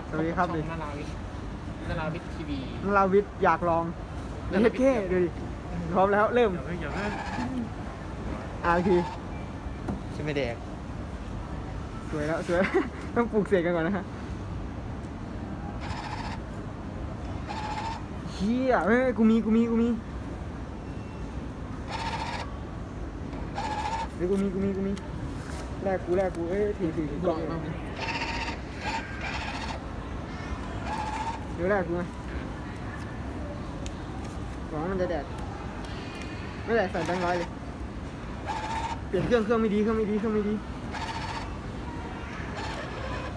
ครับสวัสดีครับช่องนาราวิทย์นาราวิทย์ทีวีนราวิทย์อยากลองเฮ็ดแค่ดูดิพร้อมแล้วเริ่มอย่าเพิ่งอย่าเพิ่งอาทีใช่ไม่แดกสวยแล้วสวย ต้องปลูกเสกกันก่อนนะฮะเฮียเฮ้ยกูมีกูมีกูมีเฮ้ยกูมีกูมีกูมีแรกกูแรกกูเอ้ยถือถือกล่อง ดี๋ยวแรกกูมาหวังว่ามันจะแดด ไม่แดดใส่แบงค์ร้อยเลย เปลี่ยนเครื่องเครื่องไม่ดีเครื่องไม่ดีเครื่องไม่ดี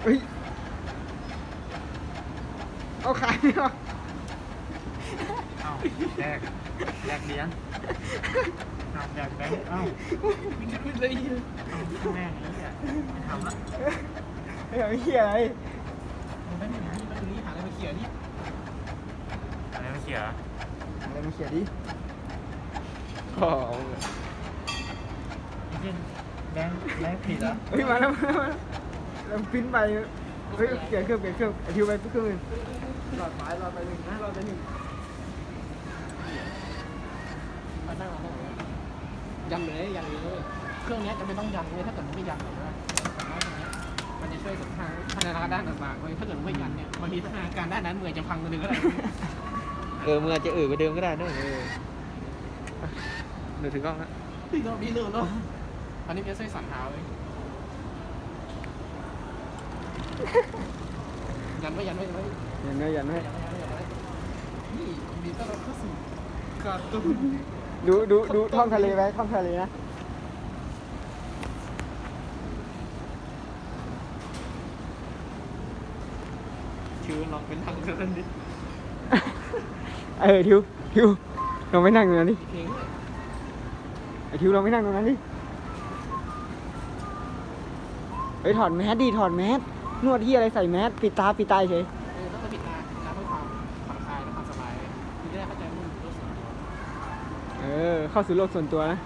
เฮ้ย เอาขายไม่ออกเอ้าแดกแดกเหรียญเอ้าแดกแบงค์เอ้าไม่เลยเอาแม่งนี้อะไม่ทำละเฮ้ยเอาเหี้ยอะไร มันไม่มีหาที่มันต รงนี้หาอะไรมาเขียนนี่อะไรมาเขียนอะไรมาเขียนดิโอ้ยแบงค์แบงค์ผิดเหรอเฮ้ยมาแล้วมาแล้วมาแล้วแล้วปริ้นไปเฮ้ยเปลี่ยนเครื่องเปลี่ยนเครื่องไอทิวไปเครื่องอื่นหลอดสายหลอดไปหนึ่งนะหลอดไปหนึ่งมานั่งมานั่งยันเลยยันเลยเครื่องเนี้ยจะไม่ต้องยันเลยถ้าเกิดมันไม่ยันหรอกนะแต่ว่าตรงเนี้ยมัน จะช่วยสุดทางพัฒนาการด้านต่างๆเว้ยถ้าเกิดไม่ยันเนี่ยบางทีพัฒนาการด้านนั้นเมือจะพังตัวหนึงก็ได้เออเมึงอจจะเออไปเดิมก็ได้เนอะเออหนูถึงกล้องนะพี่โน้พี่เลือกเนาะอันนี้เป็นไส้สันเท้าเลยยันไว้ยันไว้ยันไว้ยันไว้ยันไว้นี่มีต้อนรับเข้าสู่การ์ตูนดูดูดูท่องทะเลไว้ท่องทะเลนะ ลองเป็นทางเส้นดิเออทิวทิวลองไปนั่งตรงนั้นดิเพลงด้วยไอทิวลองไปนั่งตรงนั้นดิเฮ้ยถอดแมสดิถอดแมสนวดที่อะไรใส่แมสปิดตาปิดตาเฉยเออต้องมาปิดตาตาเพื่อความผ่อนคลายและความสบายคุณจะได้เข้าใจมุ่งรู้สึกเออเข้าสู่โลกส่วนตัวนะ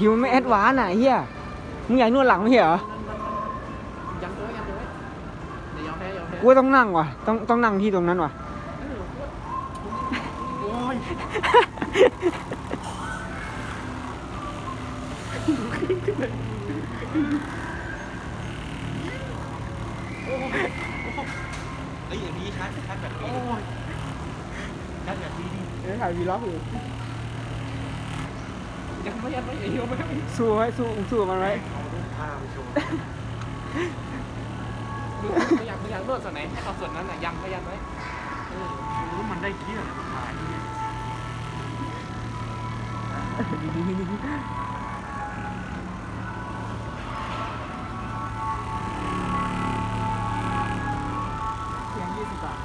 ทิวมันไม่แอดวานซ์อะไอ้เฮียมึงอยากนวดหลังไม่ใช่เหรอยังตัวยังตัวเดี๋ยวยอมแพ้ยอมแพ้กูว่าต้องนั่งว่ะ ต้องต้องนั่งที่ตรงนั้นว่ะ โอ้ยเอ้ยอย่างนี้ชัดชัดแบบนี้ชัดแบบนี้ดิ เอ้ยถ่ายวีล็อกอยู่ ยังไม่ยังไม่ยังไม่สู้ไว้สู้สู้มันไว้เอารูปภาพโชว์ไม่อยากไม่อยากนวดส่วนไหนให้เอาส่วนนั้นน่ะยังไม่ยังไว้เออรู้มันได้เที่ยวถ่ายนี่เพียงยี่สิบบาท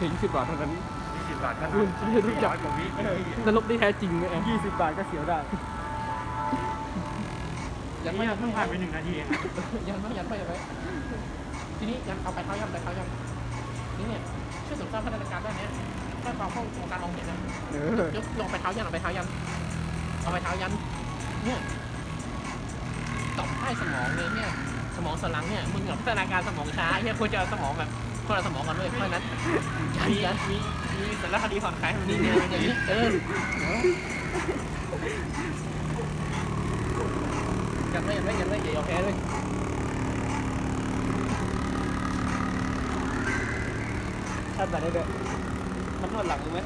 ถึงสิบบาทเท่านั้น ยี่สิบบาทก็คุณไม่รู้จัก ร้อยกว่าวิ นรกที่แท้จริงเลยแอมยี่สิบบาทก็เสียวได้ ยังไม่ยังเพิ่งผ่านไปหนึ่งนาทีเองยันไม่ยันไม่ยันไม่ทีนี้ยันเอาไปเท้ายันไปเท้ายันนี่เนี่ยช่วยเสริมสร้างพัฒนาการด้านนี้ให้ความเข้าของการมองเห็นนะยกลงไปเท้ายันเอาไปเท้ายันเอาไปเท้ายันเนี่ยต่อมใต้สมองเลยเนี่ยสมองสนหลังเนี่ยมึงกับพัฒนาการสมองช้าเนี่ยควรจะเอาสมองแบบคนละสมองกันด้วยเพราะนั้นยันมียันมีมีสารคดีผ่อนคลายมันนี่เนี่ยยอย่างนี้เออ ยันไม่ยันไม่ยันไม่อย่ายอมแพ้เลยชัดแบบได้ด้วยมันนวดหลังไหม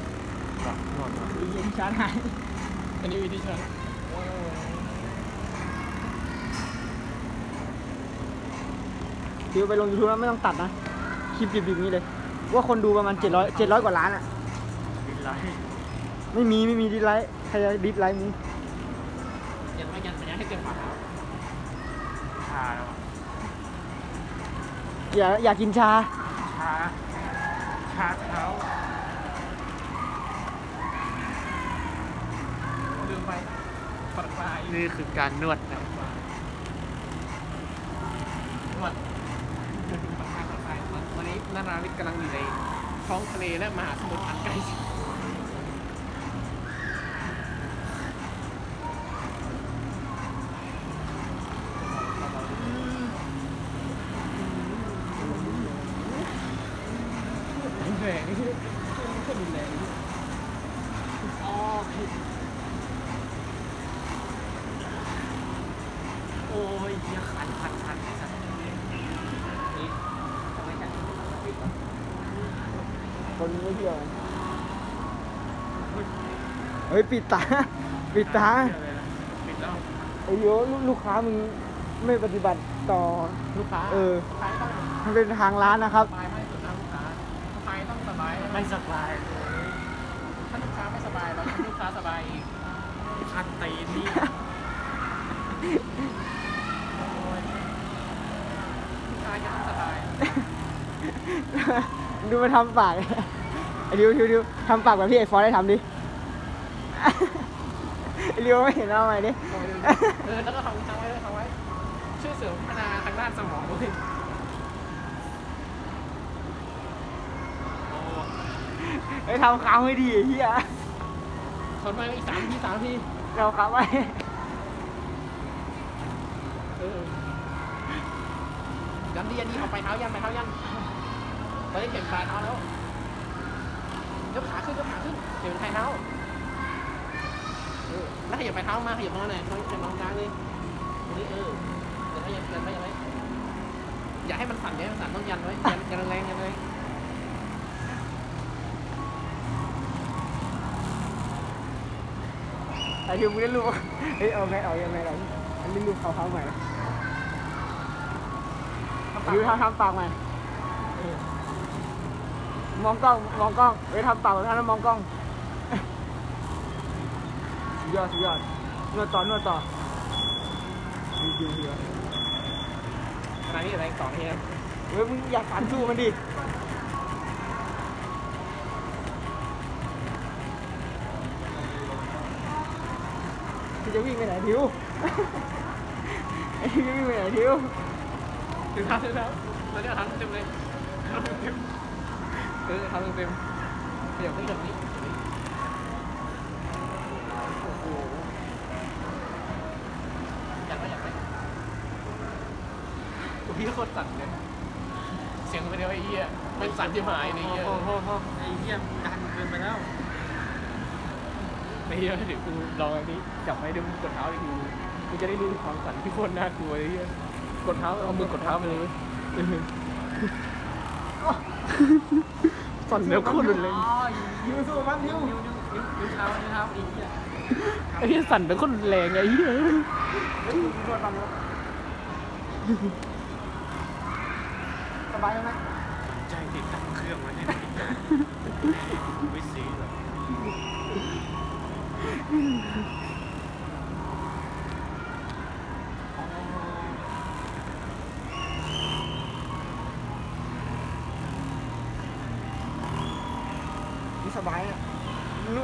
นอนอีเย็นชาร์จหายอันนี้วิธีชาทิวไปลงยูทูบแล้วไม่ต้องตัดนะ คลิปดิบๆนี้เลย ว่าคนดูประมาณ 700 700 กว่าล้านอะบินไลท์ไม่มี ไม่มีดิสไลค์ใครจะดิสไลค์มึงยันไม่ยันมันยันให้เต็มฝ่าเท้าชาแล้วอะอย่าอย่ากินชา ชา ชาเท้าลืมไปผ่อนคลายนี่คือการนวดนะนวดผ่อนคลายผ่อนคลายวันนี้นาราวิทย์กำลังอยู่ในท้องทะเลและมหาสมุทรอันไกล โอ้ยยันขันขันไอ้สัตคนไม่เดียวเฮ้ยปิดตา ปิดตาปิดแล้วไอ้โยลูกลูกค้ามึงไม่ปฏิบัติต่อลูกค้าเออเป็นทางร้านนะครับไบายไม่สบายเลยถ้าลูกค้าไม่สบายเราทำให้ลูกค้าสบายอีกคันตีนนี่ลูกค้าจะต้องสบายดูมาทำปากไอ้ดิวดิวดิวทำปากแบบพี่ไอ้ฟอสได้ทำดิไอ้ดิวไม่เห็นเอาใหม่ดิเออแล้วก็ทำทำไว้เลยทำไว้ช่วยเสริมพัฒนาทางด้านสมองด้วย ไอ้ยทำค้างให้ดีไอ้เหี้ยทนมาอีกสามทีสามทีเราค้างไว้เออยันดียันดีเอาไปเท้ายันไปเท้ายันตอนนี้เข็มปลายเท้าแล้วยกขาขึ้นยกขาขึ้นเข็มไทยเท้าเออแล้วขยับไปเท้ามาขยับมาหน่อยขยับมาตรงกลางเลยตรงนี้เออเดี๋ยวให้ยันยันไว้ยันไว้อย่าให้มันสั่นอย่าให้มันสั่นต้องยันไว้ยันยันแรงยันแรง ไอ้ดิวมึงได้รูปเฮ้ยเอาไงเอายังไงเราอันนี้รูปเขาเขาใหม่ดิวทำทำปากใหม่มองกล้องมองกล้องเฮ้ยทำปากแบบนั้นแล้วมองกล้องสุดยอดสุดยอดนวดต่อนวดต่อดีดีดีขณะนี้แรงสองทีนะเฮ้ยมึงอยากฝันสู้มันดิ พี่จะวิ่งไปไหนทิวไอ้ทิวจะวิ่งไปไหนทิวถึงท้าถึงเท้าแล้วจะทำเต็มเลยทำเต็มเออทำเต็มขยับขึ้นแบบนี้โอ้โหอยากไปอยากไปตัวพี่โคตรสั่นเลยเสียงเป็นเดียวไอ้เหี้ยเป็นสั่นที่หายในเหี้ยโอ้โหไอ้เหี้ยดันเกินไปแล้ว ในเหี้ยเดี๋ยวกูลองอันนี้จับไว้เดี๋ยวมึงกดเท้าอีกทีมึงจะได้รู้ถึงความสั่นที่โคตรน่ากลัวไอ้เหี้ยกดเท้าเอามือกดเท้าไปเลยเว้ยเออสั่นแล้วโคตรรุนแรงทิวสู้มันทิวนิ้วนิ้วนิ้วนิ้วเท้านิ้วเท้าไอ้เหี้ยไอ้เหี้ยสั่นเป็นคนแรงไอ้เหี้ยเฮ้ยนวดตอนนี้สบายไหม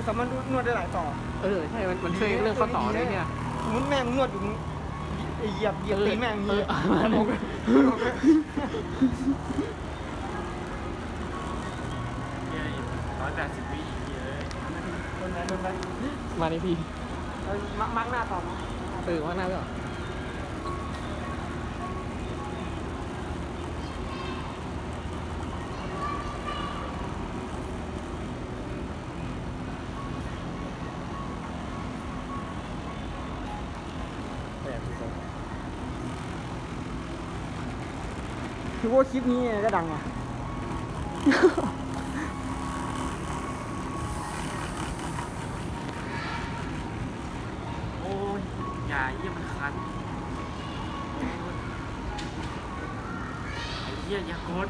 สามารถนวดได้หลายต่อ เออใช่มันมันช่วยเรื่องข้อต่อด้วยเนี่ยสมมติแม่มึงนวดอยู่มึงเหยียบเหยียบตีนแม่งอย่างเองี้อมันลงเหี้ยร้อยแปดสิบวิเหี้ยเอ้ยโดนไหมโดนไหมมาในพี่เอามามาร์กหน้าต่อเนาะเออว่าหน้าก็แบ คือว่าคลิปนี้ก็ดังอะโอ้ยอย่าเหี้ยมันคันไอ้เหี้ยอย่ากด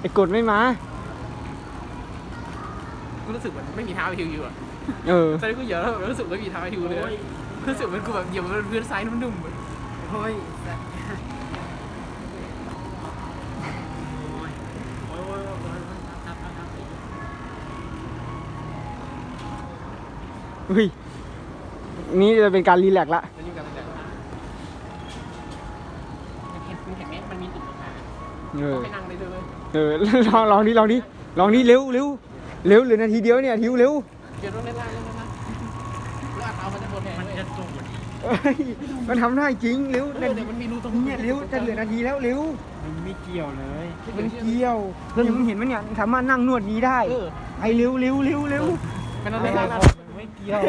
ไอ้กดไม่มา กูรู้สึกเหมือนไม่มีเท้าฮิวอยู่อะเออ ตอนนี้กูเหยียบแล้วรู้สึกไม่มีเท้าฮิวเลยโอ้ยรู้สึกเหมือนกูแบบเหยียบบนพื้นทรายนุ่มๆอะโอ้ย เฮ้ยนี่จะเป็นการรีแลกซ์ละแล้วอยู่กันแต่มันเห็นมันเห็นไหมมันมีตุ่มตรงกลางเออให้นั่งได้ด้วยเว้ยเออลองลองดิลองดิลองดิเร็วเร็วเร็วเหลือนาทีเดียวเนี่ยทิวเร็วเดี๋ยวต้องเล่นล่างเล่นล่างแล้วเอาเท้ามันจะบนแทนมันเว้ยจะตูดเอ้ยมันทำได้จริงเร็วเออเดี๋ยวมันมีรูตรงเนี่ยเร็วจะเหลือนาทีแล้วเร็วมันไม่เกี่ยวเลยมันเกี่ยวเนี่ยมึงเห็นไหมเนี่ยสามารถนั่งนวดนี้ได้เออไอเร็วเร็วเร็วเร็วไม่ต้องเล่นล่างนะไม่เกี่ยว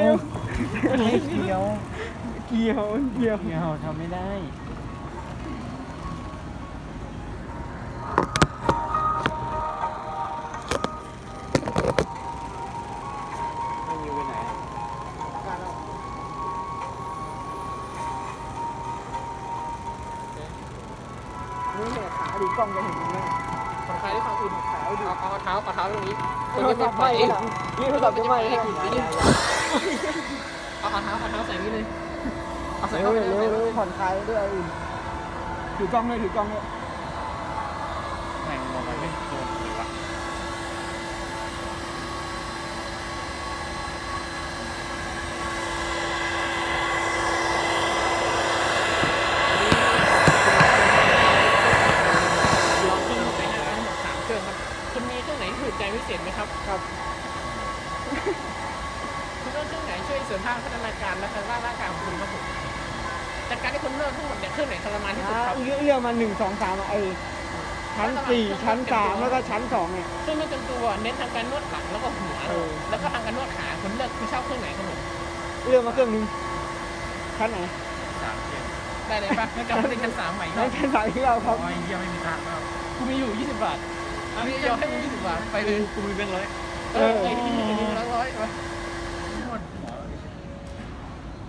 ไม่เกี่ยว เกี่ยวเกี่ยวเกี่ยวทำไม่ได้นี่เนี่ยขาดีกล้องจะเห็นไหมของใครที่ทำอื่นของขาดูเอาเท้าเอาเท้าตรงนี้คนที่ไม่ไปนี่โทรศัพท์จะไม่ให้กินนี่ เอาเอาเท้าเอาเท้าใส่นี่เลย เอาใส่เร็เข้าวไปเร็วเลยเร็วผ่อนคลายด้วยไอ้อุ่นถือกล้องเลยถือกล้องเลยแม่งมองมันไม่โดนเลยวะลองเครื่องหมดไปให้ทั้งหมดสามเครื่องครับคุณมีเครื่องไหนที่ถูกใจพิเศษไหมครับ ครับ คุณเลือกเครื่องไหนช่วยเสริมสร้างพัฒนาการและการร่างกายของคุณครับผมจากการที่คุณเลือกทั้งหมดเนี่ยเครื่องไหนทรมานที่สุดอ่าครับเลือกเลือกมาหนึ่งสองสามไอ้ชั้นสี่ชั้นสามแล้วก็ชั้นสองเนี่ยเครื่องไม่เต็มตัวเน้นทางการนวดหลังแล้วก็หัวเออแล้วก็ทางการนวดขาคุณเลือกคุณชอบเครื่องไหนครับผมเลือกมาเครื่องหนึงชั้นไหนสามเที่ยงได้เลยปะงั้นกลับไปเล่นชั้นสามใหม่คชั้รันบชั้นสามที่เราครับโอ้ยเยี่ยไม่มีทางแล้วกูมีอยู่20บาทอันนี้ยอมให้มึง20บาทไปเลยกูมีแบงค์ร้อยเออไอ้ที่อันนี้ร้อยร้อยไปหมดหัว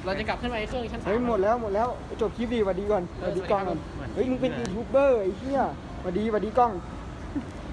เราจะกลับขึ้นไปเครื่องชั้นสาม เฮ้ยหมดแล้วหมดแล้วจบคลิปดีหวัดดีก่อนหวัดดีกล้องก่อนเฮ้ยมึงเป็นยูทูบเบอร์ไอ้เหี้ยหวัดดีหวัดดีกล้องส